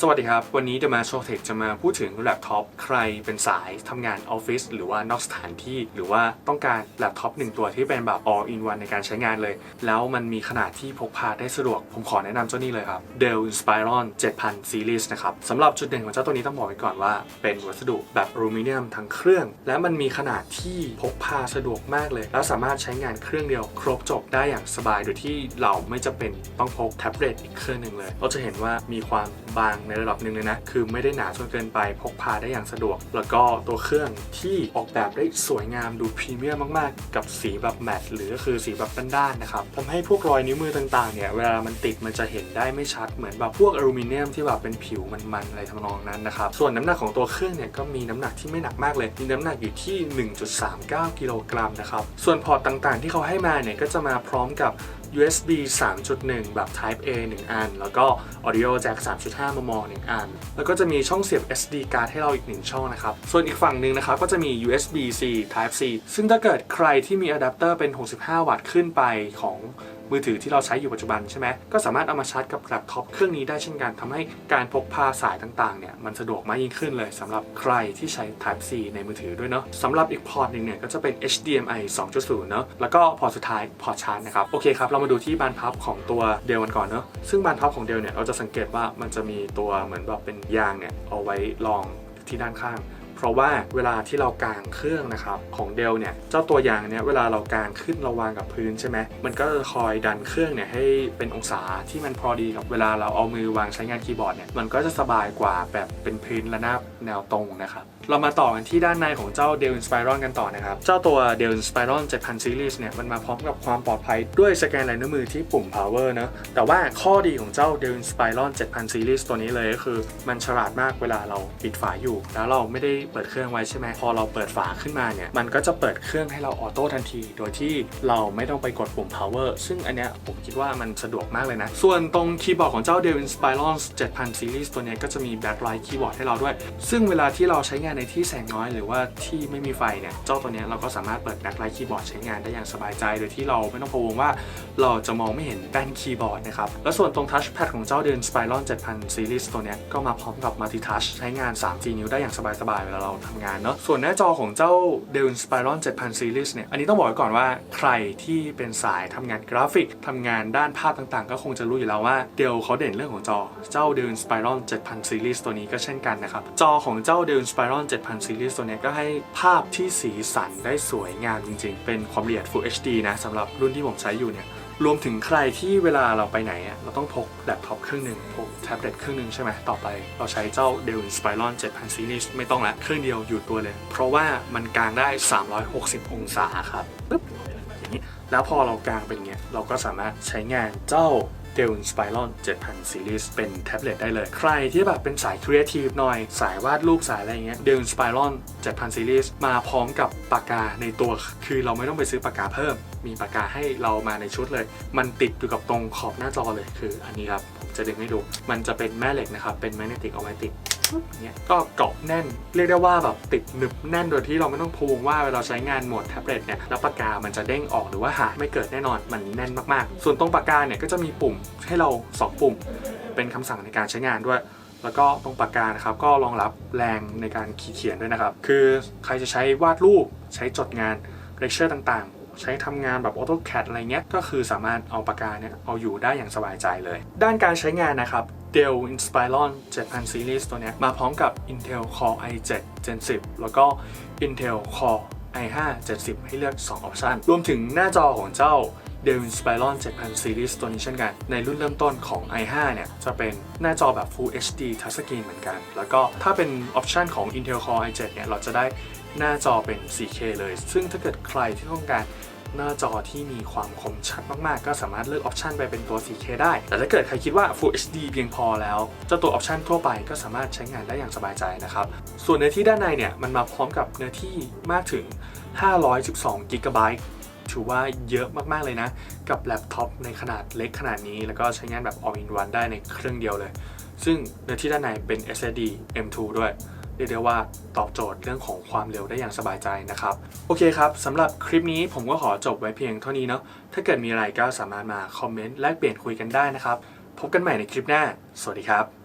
สวัสดีครับ วันนี้ The m a s h o Tech จะมาพูดถึงแล็ปท็อปใครเป็นสายทำงานออฟฟิศหรือว่านอกสถานที่ หรือว่าต้องการแล็ปท็อปหนึ่งตัวที่เป็นแบบ all in one ในการใช้งานเลย แล้วมันมีขนาดที่พกพาได้สะดวก ผมขอแนะนำเจ้านี้เลยครับ Dell Inspiron 7000 Series นะครับสำหรับจุดเด่นของเจ้าตัวนี้ต้องบอกไว้ก่อนว่า เป็นวัสดุแบบอลูมิเนียมทั้งเครื่อง และมันมีขนาดที่พกพาสะดวกมากเลย แล้วสามารถใช้งานเครื่องเดียว ครบจบได้อย่างสบายโดยที่เราไม่จำเป็นต้องพกแท็บเล็ตอีกเครื่องหนึ่งเลย เราจะเห็นว่ามีความบางในระดับหนึ่งเลยนะ คือไม่ได้หนาจนเกินไปพกพาได้อย่างสะดวก แล้วก็ตัวเครื่องที่ออกแบบได้สวยงามดูพรีเมียมมากๆ กับสีแบบแมตต์หรือก็คือสีแบบด้านๆนะครับทำให้พวกรอยนิ้วมือต่างๆเนี่ยเวลามันติดมันจะเห็นได้ไม่ชัดเหมือนแบบพวกอลูมิเนียมที่แบบเป็นผิวมันๆอะไรทำนองนั้นนะครับส่วนน้ำหนักของตัวเครื่องเนี่ยก็มีน้ำหนักที่ไม่หนักมากเลยมีน้ำหนักอยู่ที่ 1.39 กิโลกรัมนะครับส่วนพอร์ตต่างๆ ที่เขาให้มาเนี่ยก็จะมาพร้อมกับ USB 3.1 แบบ Type A 1 อัน แล้วก็ Audio Jack 3.5 มม 1 อัน แล้วก็จะมีช่องเสียบ SD card ให้เราอีก 1 ช่องนะครับ ส่วนอีกฝั่งหนึ่งนะครับก็จะมี USB C Type C ซึ่งถ้าเกิดใครที่มีอะแดปเตอร์เป็น 65 วัตต์ขึ้นไปของ มือถือที่เราใช้อยู่ปัจจุบันใช่ไหมก็สามารถเอามาชาร์จกับแล็ปท็อปเครื่องนี้ได้เช่นกันทำให้การพกพาสายต่างๆเนี่ยมันสะดวกมากยิ่งขึ้นเลยสำหรับใครที่ใช้ Type C ในมือถือด้วยเนาะสำหรับอีกพอร์ตหนึ่งเนี่ยก็จะเป็น HDMI 2.0 เนาะแล้วก็พอร์ตสุดท้ายพอร์ตชาร์จนะครับโอเคครับเรามาดูที่บานพับของตัวเดลกันก่อนเนาะซึ่งบานพับของเดลเนี่ยเราจะสังเกตว่ามันจะมีตัวเหมือนแบบเป็นยางเนี่ยเอาไว้รองที่ด้านข้าง เพราะว่าเวลาที่เรากางเครื่องนะครับของเดลเนี่ยเจ้าตัวยางเนี่ยเวลาเรากางขึ้นเราวางกับพื้นใช่ไหมมันก็จะคอยดันเครื่องเนี่ยให้เป็นองศาที่มันพอดีกับเวลาเราเอามือวางใช้งานคีย์บอร์ดเนี่ยมันก็จะสบายกว่าแบบเป็นพื้นระนาบแนวตรงนะครับ เรามาต่อกันที่ด้านในของเจ้า Dell Inspiron กันต่อนะครับ เจ้าตัว Dell Inspiron 7000 Series เนี่ยมันมาพร้อมกับความปลอดภัยด้วยสแกนลายนิ้วมือที่ปุ่ม power เนอะแต่ว่าข้อดีของเจ้า Dell Inspiron 7000 Series ตัวนี้เลยก็คือ มันฉลาดมากเวลาเราปิดฝาอยู่ แล้วเราไม่ได้เปิดเครื่องไว้ใช่ไหมพอเราเปิดฝาขึ้นมาเนี่ยมันก็จะเปิดเครื่องให้เราออโต้ทันที โดยที่เราไม่ต้องไปกดปุ่ม power ซึ่งอันเนี้ยผมคิดว่ามันสะดวกมากเลยนะ ส่วนตรงคีย์บอร์ดของเจ้า Dell Inspiron 7000 Series ตัวเนี้ยก็จะมี backlight คีย์บอร์ดให้เราด้วย ซึ่งเวลาที่เราใช้งานในที่แสงน้อยหรือว่าที่ไม่มีไฟเนี่ยเจ้าตัวเนี้ยเราก็สามารถเปิด backlight คีย์บอร์ดใช้งานได้อย่างสบายใจ โดยที่เราไม่ต้องพะวงว่าเราจะมองไม่เห็นแป้นคีย์บอร์ดนะครับ และส่วนตรง touchpad ของเจ้า Dell Inspiron 7000 Series ตัวเนี้ยก็มาพร้อมกับ multi touch ใช้งาน 3G นิ้วได้อย่างสบายๆเวลาเราทำงานเนาะส่วนหน้าจอของเจ้า Dell Inspiron 7000 Series เนี่ย อันนี้ต้องบอกไว้ก่อนว่าใครที่เป็นสายทำงานกราฟิกทำงานด้านภาพต่างๆ ก็คงจะรู้อยู่แล้วว่า Dell เขาเด่นเรื่องของจอ เจ้า Dell Inspiron 7000 Series ตัวนี้ก็เช่นกันนะครับ จอของเจ้า Dell Inspiron 7000 Series ตัวเนี้ก็ให้ภาพที่สีสันได้สวยงามจริง ๆ เป็นความละเอียด Full HD นะสำหรับรุ่นที่ผมใช้อยู่เนี่ยรวมถึงใครที่เวลาเราไปไหนอะเราต้องพกแล็ปท็อปเครื่องหนึ่งพกแท็บเล็ตเครื่องหนึ่งใช่ไหมต่อไป เราใช้เจ้า Dell Inspiron 7000 Series ไม่ต้องละเครื่องเดียวอยู่ตัวเลย เพราะว่ามันกางได้ 360 องศาครับปึ๊บอย่างนี้แล้วพอเรากางเป็นอย่างเงี้ยเราก็สามารถใช้งานเจ้า Dell Inspiron 7000 Series เป็นแท็บเล็ตได้เลย ใครที่แบบเป็นสายครีเอทีฟหน่อย สายวาดรูปสายอะไรเงี้ย Dell Inspiron 7000 Series มาพร้อมกับปากกาในตัว คือเราไม่ต้องไปซื้อปากกาเพิ่ม มีปากกาให้เรามาในชุดเลย มันติดอยู่กับตรงขอบหน้าจอเลย คืออันนี้ครับ ผมจะดึงให้ดู มันจะเป็นแม่เหล็กนะครับ เป็นแมกเนติกเอาไว้ติดเงี้ยก็เกาะแน่น เรียกได้ว่าแบบติดหนึบแน่นโดยที่เราไม่ต้องพวงว่าเวลาใช้งานโหมดแท็บเล็ตเนี่ยแล้วปากกามันจะเด้งออกหรือว่าหายไม่เกิดแน่นอนมันแน่นมากๆ ส่วนตรงปากกาเนี่ยก็จะมีปุ่มให้เราสองปุ่ม เป็นคำสั่งในการใช้งานด้วยแล้วก็ตรงปากกานะครับก็รองรับแรงในการขีดเขียนด้วยนะครับ คือใครจะใช้วาดรูปใช้จดงานเลคเชอร์ต่างๆ ใช้ทำงานแบบ AutoCAD อะไรเงี้ย ก็คือสามารถเอาปากกาเนี่ยเอาอยู่ได้อย่างสบายใจเลย ด้านการใช้งานนะครับ Dell Inspiron 7000 Series ตัวเนี้ยมาพร้อมกับ Intel Core i7 Gen 10 แล้วก็ Intel Core i5 70 ให้เลือก 2 ออปชันรวมถึงหน้าจอของเจ้า d e l Inspiron 7000 Series ตัวนี้เช่นกัน ในรุ่นเริ่มต้นของ i5 เนี่ยจะเป็นหน้าจอแบบ Full HD Touchscreen เหมือนกัน แล้วก็ถ้าเป็นออปชันของ Intel Core i7 เนี่ยเราจะได้หน้าจอเป็น 4K เลย ซึ่งถ้าเกิดใครที่ต้องการหน้าจอที่มีความคมชัดมากๆ ก็สามารถเลือกออปชันไปเป็นตัว 4K ได้ แต่ถ้าเกิดใครคิดว่า Full HD เพียงพอแล้วเจ้าตัวออปชันทั่วไปก็สามารถใช้งานได้อย่างสบายใจนะครับ ส่วนเนื้อที่ด้านในเนี่ยมันมาพร้อมกับเนื้อที่มากถึง 512 g b ถือว่าเยอะมากๆเลยนะ กับแล็ปท็อปในขนาดเล็กขนาดนี้ แล้วก็ใช้งานแบบ all in one ได้ในเครื่องเดียวเลย ซึ่งเนื้อที่ด้านในเป็น SSD M2 ด้วยเรียกได้ว่าตอบโจทย์เรื่องของความเร็วได้อย่างสบายใจนะครับ โอเคครับสำหรับคลิปนี้ผมก็ขอจบไว้เพียงเท่านี้เนาะถ้าเกิดมีอะไรก็สามารถมาคอมเมนต์แลกเปลี่ยนคุยกันได้นะครับ พบกันใหม่ในคลิปหน้า สวัสดีครับ